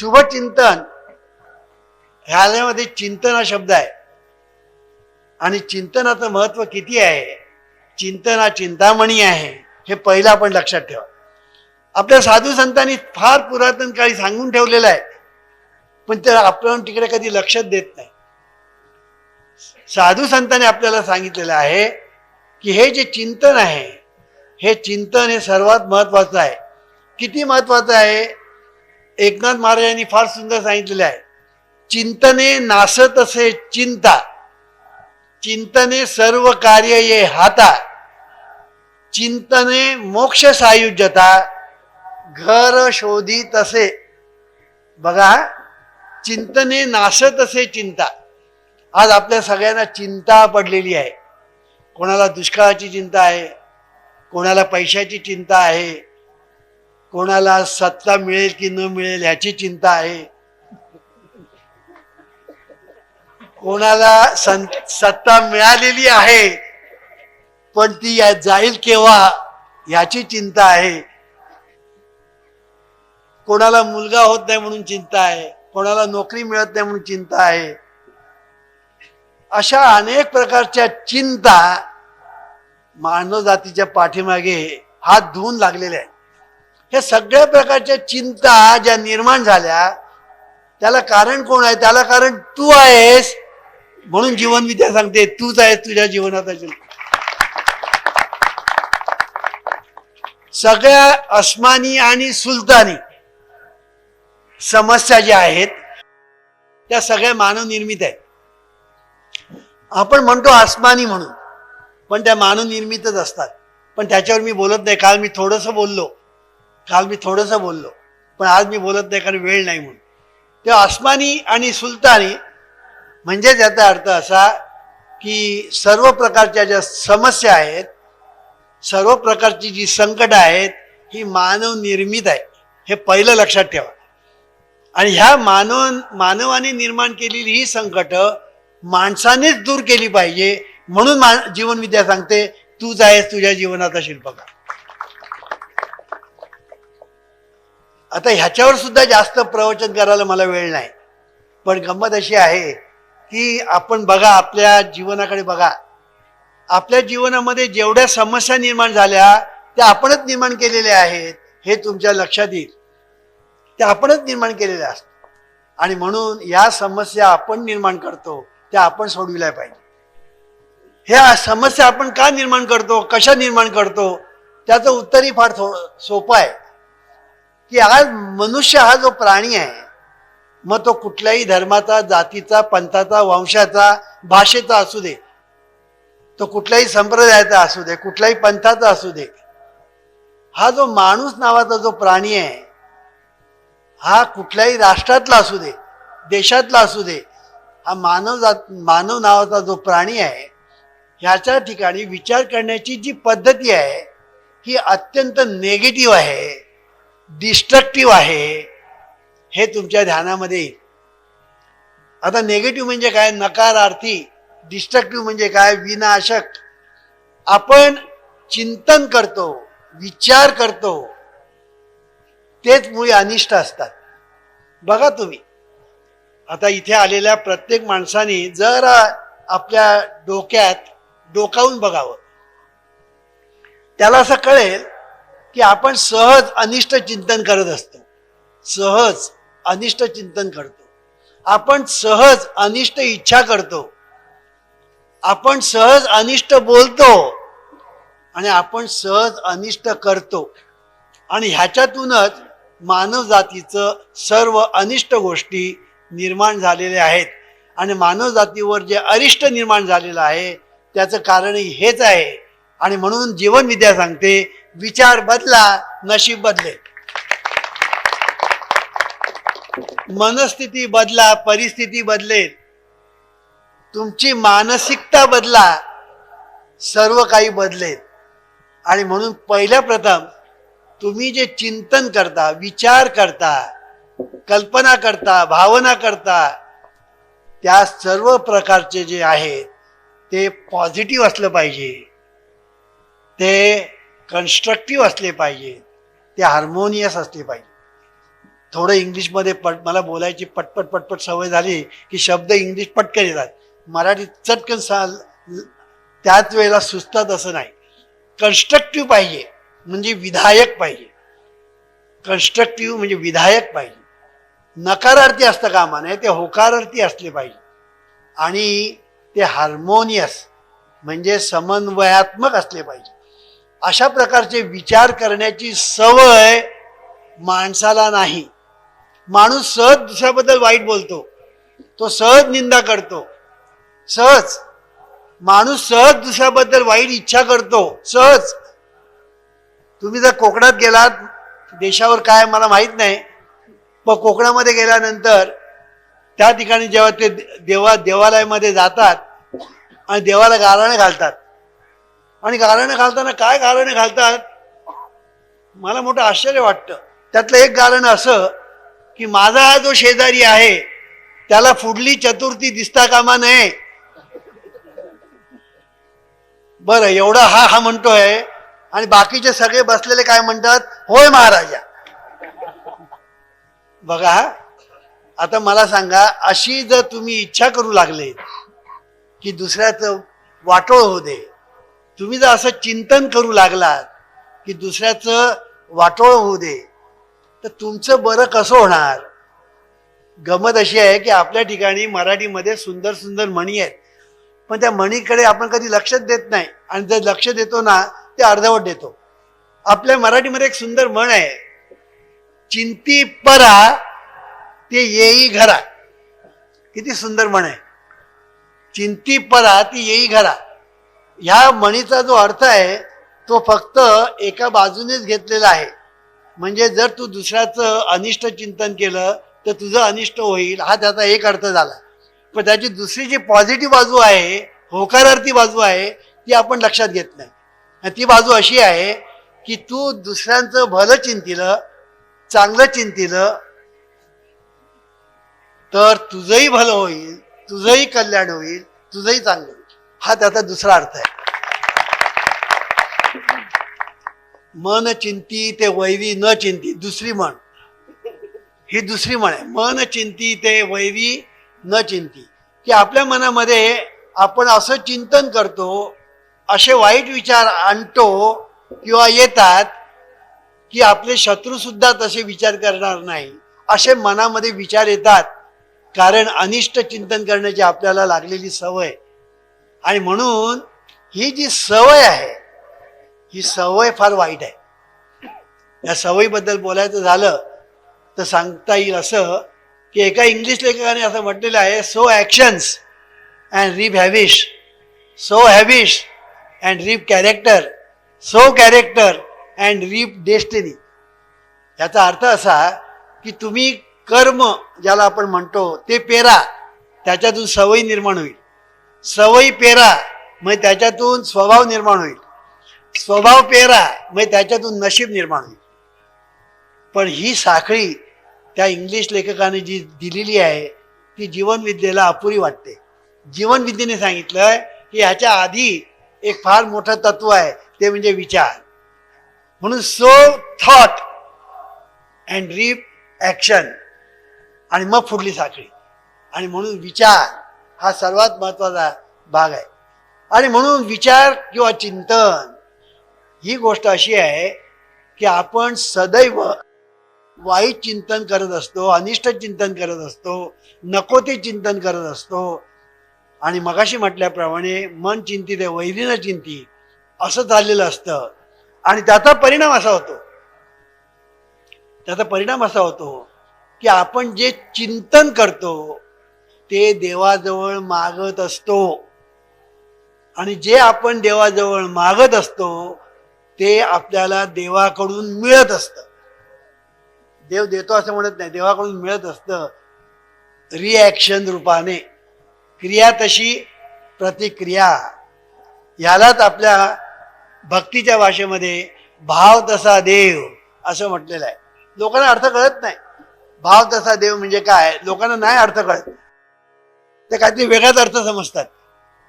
शुभचिंतन ह्यामध्ये चिंतन हा शब्द आहे. आणि चिंतनाचं महत्त्व किती आहे? चिंतन हा चिंतामणी आहे. हे पहिलं आपण लक्षात ठेवा. आपल्या साधू संतांनी फार पुरातन काळी सांगून ठेवलेलं आहे. पण ते आपण तिकडे कधी लक्षात देत नाही. साधू संतांनी आपल्याला सांगितलेलं आहे की हे जे चिंतन आहे हे चिंतन हे सर्वात महत्वाचं आहे. किती महत्वाचं आहे? एकनाथ महाराजांनी फार सुंदर सांगितलेलं आहे. चिंतने नासत असे चिंता. चिंतने सर्व कार्य ये हाता. चिंतने मोक्ष सायुज्यता. घर शोधी तसे बघा चिंतने नासत असे चिंता. आज आपल्या सगळ्यांना चिंता पडलेली आहे. कोणाला दुष्काळाची चिंता आहे? कोणाला पैशाची चिंता आहे? कोणाला सत्ता मिळेल की न मिळेल ह्याची चिंता आहे. कोणाला सत्ता मिळालेली आहे पण ती या- जाईल केव्हा याची चिंता आहे. कोणाला मुलगा होत नाही म्हणून चिंता आहे कोणाला नोकरी मिळत नाही म्हणून चिंता आहे. अशा अनेक प्रकारच्या चिंता मानव जातीच्या पाठीमागे हात धुवून लागलेले आहे हे सगळ्या प्रकारच्या चिंता ज्या निर्माण झाल्या त्याला कारण कोण आहे? त्याला कारण तू आहेस. म्हणून जीवन मी त्या सांगते तूच आहेस तुझ्या जीवनात असेल. सगळ्या अस्मानी आणि सुलतानी समस्या ज्या आहेत त्या सगळ्या मानवनिर्मित आहेत. आपण म्हणतो आसमानी म्हणून पण त्या मानवनिर्मितच असतात. पण त्याच्यावर मी बोलत नाही. काल मी थोडंसं बोललो. काल मी थोडंसं बोललो पण आज मी बोलत नाही कारण वेळ नाही म्हणून. तेव्हा आस्मानी आणि सुलतानी म्हणजेच याचा अर्थ असा की सर्व प्रकारच्या ज्या समस्या आहेत सर्व प्रकारची जी संकट आहेत ही मानव निर्मित आहे. हे पहिलं लक्षात ठेवा. आणि ह्या मानव मानवाने निर्माण केलेली ही संकट माणसानेच दूर केली पाहिजे म्हणून मा जीवनविद्या सांगते तूच आहेस तुझ्या जीवनाचा शिल्पकार. आता ह्याच्यावर सुद्धा जास्त प्रवचन करायला मला वेळ नाही. पण गंमत अशी आहे की आपण बघा आपल्या जीवनाकडे बघा. आपल्या जीवनामध्ये जेवढ्या समस्या निर्माण झाल्या त्या आपणच निर्माण केलेल्या आहेत हे तुमच्या लक्षात येईल. त्या आपणच निर्माण केलेल्या असतात. आणि म्हणून या समस्या आपण निर्माण करतो त्या आपण सोडविल्या पाहिजे. ह्या समस्या आपण का निर्माण करतो कशा निर्माण करतो त्याचं उत्तरही फार थो सोपं आहे. की आज मनुष्य हा जो प्राणी आहे मग तो कुठल्याही धर्माचा जातीचा पंथाचा वंशाचा भाषेचा असू दे तो कुठल्याही संप्रदायाचा असू दे कुठल्याही पंथाचा असू दे हा जो माणूस नावाचा जो प्राणी आहे हा कुठल्याही राष्ट्रातला असू दे देशातला असू दे हा मानव जात मानव नावाचा जो प्राणी आहे ह्याच्या ठिकाणी विचार करण्याची जी पद्धती आहे ही अत्यंत नेगेटिव्ह आहे. डिस्ट्रक्टिव्ह आहे हे तुमच्या ध्यानामध्ये येईल. आता नेगेटिव्ह म्हणजे काय? नकारार्थी. डिस्ट्रक्टिव्ह म्हणजे काय? विनाशक. आपण चिंतन करतो विचार करतो. तेच मुळे अनिष्ट असतात. बघा तुम्ही. आता इथे आलेल्या प्रत्येक माणसाने जरा आपल्या डोक्यात डोकावून बघावं. त्याला असं कळेल की आपण सहज अनिष्ट चिंतन करत असतो. सहज अनिष्ट चिंतन करतो. आपण सहज अनिष्ट इच्छा करतो. आपण सहज अनिष्ट बोलतो आणि आपण सहज अनिष्ट करतो. आणि ह्याच्यातूनच मानव जातीचं सर्व अनिष्ट गोष्टी निर्माण झालेल्या आहेत. आणि मानव जातीवर जे अरिष्ट निर्माण झालेलं आहे त्याचं कारण हेच आहे आणि म्हणून जीवन विद्या सांगते विचार बदला नशीब बदले. मनस्थिती बदला परिस्थिती बदलेल तुमची मानसिकता बदला सर्व काही बदलेल आणि म्हणून पहिल्या प्रथम तुम्ही जे चिंतन करता विचार करता कल्पना करता भावना करता त्या सर्व प्रकारचे जे आहेत ते पॉझिटिव्ह असलं पाहिजे. ते कन्स्ट्रक्टिव्ह असले पाहिजे. ते हार्मोनियस असले पाहिजे. थोडं इंग्लिशमध्ये पट मला बोलायची पटपट पटपट सवय झाली की शब्द इंग्लिश पटकन येतात. मराठी चटकन सा त्याच वेळेला सुचतात असं नाही. कन्स्ट्रक्टिव्ह पाहिजे म्हणजे विधायक पाहिजे. कन्स्ट्रक्टिव्ह म्हणजे विधायक पाहिजे. नकारार्थी असतं कामा नये ते होकारार्थी असले पाहिजे. आणि ते हार्मोनियस म्हणजे समन्वयात्मक असले पाहिजे. अशा प्रकारचे विचार करण्याची सवय माणसाला नाही. माणूस सहज दुसऱ्याबद्दल वाईट बोलतो. तो सहज निंदा करतो. सहज. माणूस सहज दुसऱ्याबद्दल वाईट इच्छा करतो. सहज. तुम्ही जर कोकणात गेलात देशावर काय मला माहीत नाही. पण कोकणामध्ये गेल्यानंतर त्या ठिकाणी जेव्हा ते देवा देवालयामध्ये जातात आणि देवाला गाराणे घालतात आणि गाराणं घालताना काय गाराणं घालतात? मला मोठं आश्चर्य वाटतं. त्यातलं एक गाणं असं की माझा हा जो शेजारी आहे त्याला फुडली चतुर्थी दिसता कामा नये. बरं एवढा हा हा म्हणतोय आणि बाकीचे सगळे बसलेले काय म्हणतात? होय महाराजा. बघा आता मला सांगा अशी जर तुम्ही इच्छा करू लागले की दुसऱ्याचं वाटोळ होऊ दे तुम्ही जर असं चिंतन करू लागलात की दुसऱ्याचं वाटोळ होऊ दे तर तुमचं बरं कसं होणार? गमत अशी आहे की आपल्या ठिकाणी मराठीमध्ये सुंदर सुंदर म्हणी आहेत. पण त्या म्हणीकडे आपण कधी लक्षच देत नाही. आणि जर लक्ष देतो ना ते अर्धवट देतो. आपल्या मराठीमध्ये एक सुंदर म्हण आहे चिंती परा ते येई घरा. किती सुंदर म्हण आहे. चिंती परा ती येई घरा. ह्या म्हणीचा जो अर्थ आहे तो फक्त एका बाजूनेच घेतलेला आहे. म्हणजे जर तू दुसऱ्याचं अनिष्ट चिंतन केलं तर तुझं अनिष्ट होईल हा त्याचा एक अर्थ झाला. पण त्याची दुसरी जी पॉझिटिव्ह बाजू आहे होकारार्थी बाजू आहे ती आपण लक्षात घेत नाही. आणि ती बाजू अशी आहे की तू दुसऱ्यांचं भलं चिंतिलं चांगलं चिंतिलं तर तुझंही भलं होईल तुझंही कल्याण होईल तुझंही चांगलं हा त्याचा दुसरा अर्थ आहे. मन चिंती ते वैरी न चिंती दुसरी म्हण. ही दुसरी म्हण आहे. मन चिंती ते वैरी न चिंती. की आपल्या मनामध्ये आपण असं चिंतन करतो असे वाईट विचार आणतो किंवा येतात की आपले शत्रूसुद्धा तसे विचार करणार नाही. असे मनामध्ये विचार येतात. कारण अनिष्ट चिंतन करण्याची आपल्याला लागलेली सवय आणि म्हणून ही जी सवय आहे ही सवय फार वाईट आहे. या सवयीबद्दल बोलायचं झालं तर सांगता येईल असं की एका इंग्लिश लेखकाने असं म्हटलेलं आहे so actions and reap हॅविश so हॅविश and reap character so character and reap destiny याचा अर्थ असा की तुम्ही कर्म ज्याला आपण म्हणतो ते पेरा त्याच्यातून सवयी निर्माण होईल. सवयी पेरा मग त्याच्यातून स्वभाव निर्माण होईल. स्वभाव पेरा मग त्याच्यातून नशीब निर्माण होईल. पण ही साखळी त्या इंग्लिश लेखकाने जी दिलेली आहे ती जीवनविद्येला अपुरी वाटते. जीवनविद्येने सांगितलं की ह्याच्या आधी एक फार मोठं तत्व आहे ते म्हणजे विचार. म्हणून sow thought and reap action आणि मग फुडली साखळी. आणि म्हणून विचार. हा सर्वात महत्त्वाचा भाग आहे. आणि म्हणून विचार किंवा चिंतन ही गोष्ट अशी आहे की आपण सदैव वाईट चिंतन करत असतो अनिष्ट चिंतन करत असतो नको ते चिंतन करत असतो. आणि मगाशी म्हटल्याप्रमाणे मन चिंती ते वैरीनं चिंती असं चाललेलं असतं. आणि त्याचा परिणाम असा होतो. त्याचा परिणाम असा होतो की आपण जे चिंतन करतो ते देवाजवळ मागत असतो. आणि जे आपण देवाजवळ मागत असतो ते आपल्याला देवाकडून मिळत असतं. देव देतो असं म्हणत नाही देवाकडून मिळत असतं. रिॲक्शन रूपाने. क्रिया तशी प्रतिक्रिया. यालाच आपल्या भक्तीच्या भाषेमध्ये भाव तसा देव असं म्हटलेलं आहे. लोकांना अर्थ कळत नाही. भाव तसा देव म्हणजे काय? लोकांना नाही अर्थ कळत. ते काहीतरी वेगळाच अर्थ समजतात.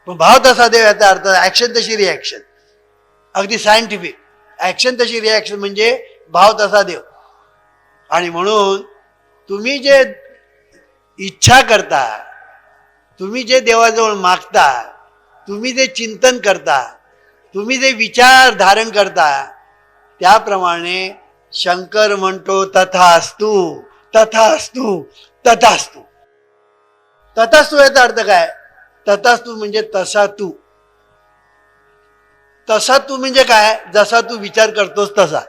पण भाव तसा देव याचा अर्थ ॲक्शन तशी रिॲक्शन अगदी सायंटिफिक ॲक्शन तशी रिॲक्शन म्हणजे भाव तसा देव. आणि म्हणून तुम्ही जे इच्छा करता तुम्ही जे देवाजवळ मागता तुम्ही जे चिंतन करता तुम्ही जे विचार धारण करता त्याप्रमाणे शंकर म्हणतो तथा असतू तथा असतू तथा असतू तथास्तू याचा अर्थ काय? तथास्तू म्हणजे तसा तू. तसा तू म्हणजे काय? जसा तू विचार करतोस तसा.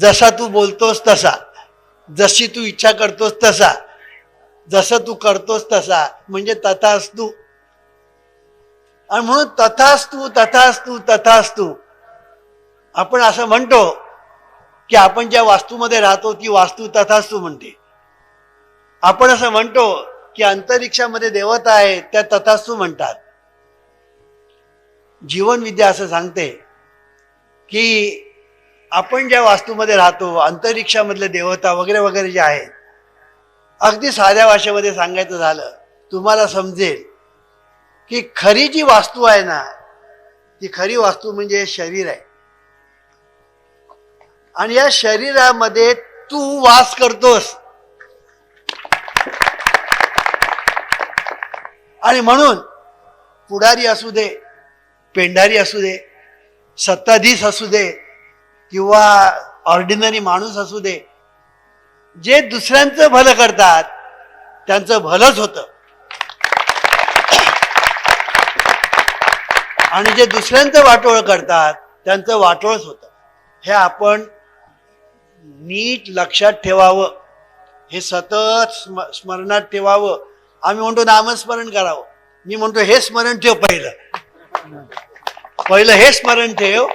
जसा तू बोलतोस तसा. जशी तू इच्छा करतोस तसा. जसं तू करतोस तसा. म्हणजे तथास्तू आणि म्हणून तथास्तू तथास्तू तथास्तू आपण असं म्हणतो की आपण ज्या वास्तूमध्ये राहतो ती वास्तू तथास्तू म्हणते. आपण असं म्हणतो की अंतरिक्षामध्ये देवता आहेत त्या तथास्तू म्हणतात. जीवनविद्या असं सांगते की आपण ज्या वास्तूमध्ये राहतो अंतरिक्षामधले देवता वगैरे वगैरे जे आहेत अगदी साध्या भाषेमध्ये सांगायचं झालं तुम्हाला समजेल की खरी जी वास्तू आहे ना ती खरी वास्तू म्हणजे शरीर आहे. आणि या शरीरामध्ये तू वास करतोस आणि म्हणून पुढारी असू दे पेंढारी असू दे सत्ताधीश असू दे किंवा ऑर्डिनरी माणूस असू दे जे दुसऱ्यांचं भलं करतात त्यांचं भलंच होतं. आणि जे दुसऱ्यांचं वाटोळ करतात त्यांचं वाटोळच होतं. हे आपण नीट लक्षात ठेवावं. हे सतत स्म स्मरणात ठेवावं. आम्ही म्हणतो नामस्मरण करावं. मी म्हणतो हे स्मरण ठेव पहिलं. पहिलं हे स्मरण ठेव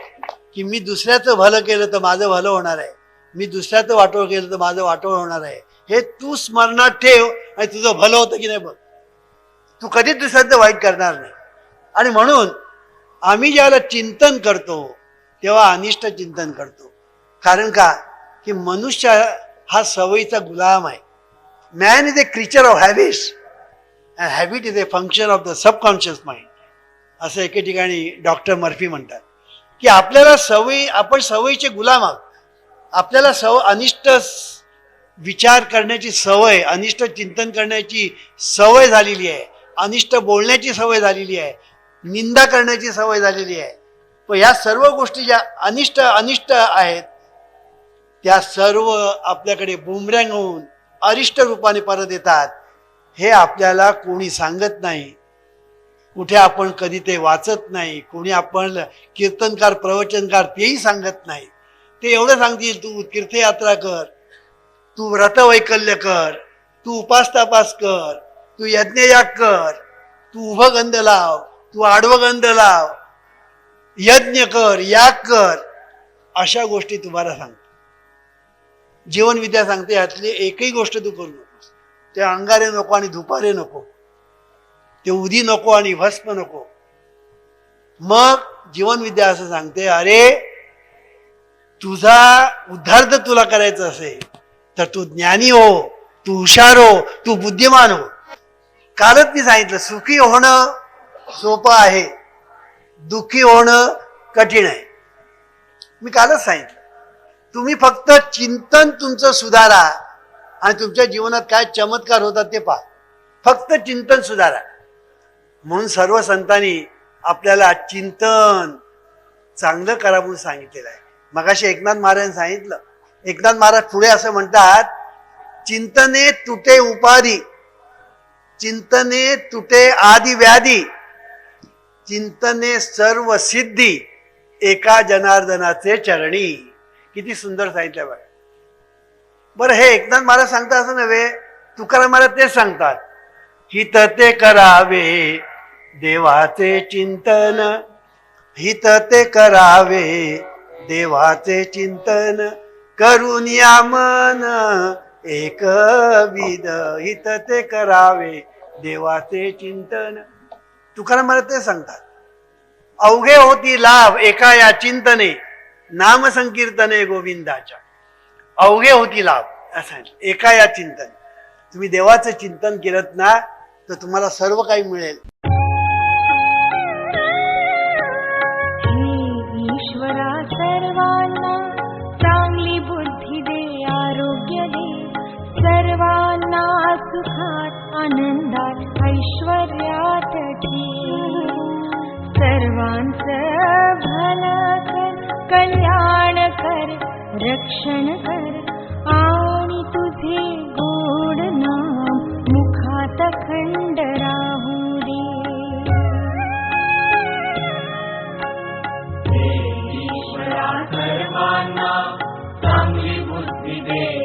की मी दुसऱ्याचं भलं केलं तर माझं भलं होणार आहे. मी दुसऱ्याचं वाटोळ केलं तर माझं वाटोळ होणार आहे. हे तू स्मरणात ठेव आणि तुझं भलं होतं की नाही बघ. तू कधीच दुसऱ्याचं वाईट करणार नाही. आणि म्हणून आम्ही ज्यावेळेला चिंतन करतो तेव्हा अनिष्ट चिंतन करतो. कारण का? की मनुष्य हा सवयीचा गुलाम आहे. Man is a creature of habits and habit is a function of the subconscious mind असं एके ठिकाणी डॉक्टर मर्फी म्हणतात. की आपल्याला सवयी आपण सवयीचे गुलाम आहोत. आपल्याला सव अनिष्ट विचार करण्याची सवय अनिष्ट चिंतन करण्याची सवय झालेली आहे. अनिष्ट बोलण्याची सवय झालेली आहे. निंदा करण्याची सवय झालेली आहे. पण ह्या सर्व गोष्टी ज्या अनिष्ट अनिष्ट आहेत त्या सर्व आपल्याकडे बुमऱ्यांग होऊन अरिष्ट रूपाने परत येतात. हे आपल्याला कोणी सांगत नाही. कुठे आपण कधी ते वाचत नाही कोणी आपण कीर्तनकार प्रवचनकार तेही सांगत नाही. ते एवढं सांगतील तू तीर्थयात्रा कर तू व्रतवैकल्य कर तू उपासतापास कर तू यज्ञयाग कर तू उभं गंध लाव तू आडवं गंध लाव यज्ञ कर याग कर अशा गोष्टी तुम्हाला सांगतो. जीवनविद्या सांगते यातली एकही गोष्ट तू करू ते अंगारे नको आणि दुपारे नको. ते उदी नको आणि भस्म नको. मग जीवनविद्या असं सांगते अरे तुझा उद्धार जर तुला करायचा असेल तर तू ज्ञानी हो तू हुशार हो तू बुद्धिमान हो. कालच मी सांगितलं सुखी होणं सोपं आहे दुःखी होणं कठीण आहे. मी कालच सांगितलं तुम्ही फक्त चिंतन तुमचं सुधारा आणि तुमच्या जीवनात काय चमत्कार होतात ते पहा. फक्त चिंतन सुधारा. म्हणून सर्व संतांनी आपल्याला चिंतन चांगलं करा म्हणून सांगितलेलं आहे. मगाशी एकनाथ महाराजांनी सांगितलं. एकनाथ महाराज पुढे असं म्हणतात चिंतने तुटे उपाधी चिंतने तुटे आदि व्याधी चिंतने सर्व सिद्धी एका जनार्दनाचे चरणी. किती सुंदर सांगितलं बघा. बरं हे एकनाथ महाराज सांगतात असं नव्हे. तुकाराम महाराज तेच सांगतात. हित ते करावे देवाचे चिंतन. हित ते करावे देवाचे चिंतन. करून या मन एक विध हित ते करावे देवाचे चिंतन. तुकाराम महाराज ते सांगतात. अवघे होती लाभ एका या चिंतने नाम संकीर्तने गोविंदाच्या. अवघे होती लाभ. असं आहे. एका या चिंतन. तुम्ही देवाचं चिंतन केलं ना तर तुम्हाला सर्व काही मिळेल. हे ईश्वरा सर्वांना चांगली बुद्धी दे आरोग्य दे. आनंदात ऐश्वर्यात ठेव सर्वांचं भलं कर कल्याण कर. रक्षण कर। आणि तुझे गोड नाम मुखात खंड राहू दे। ईश्वरा सर्वांना चांगली बुद्धी दे।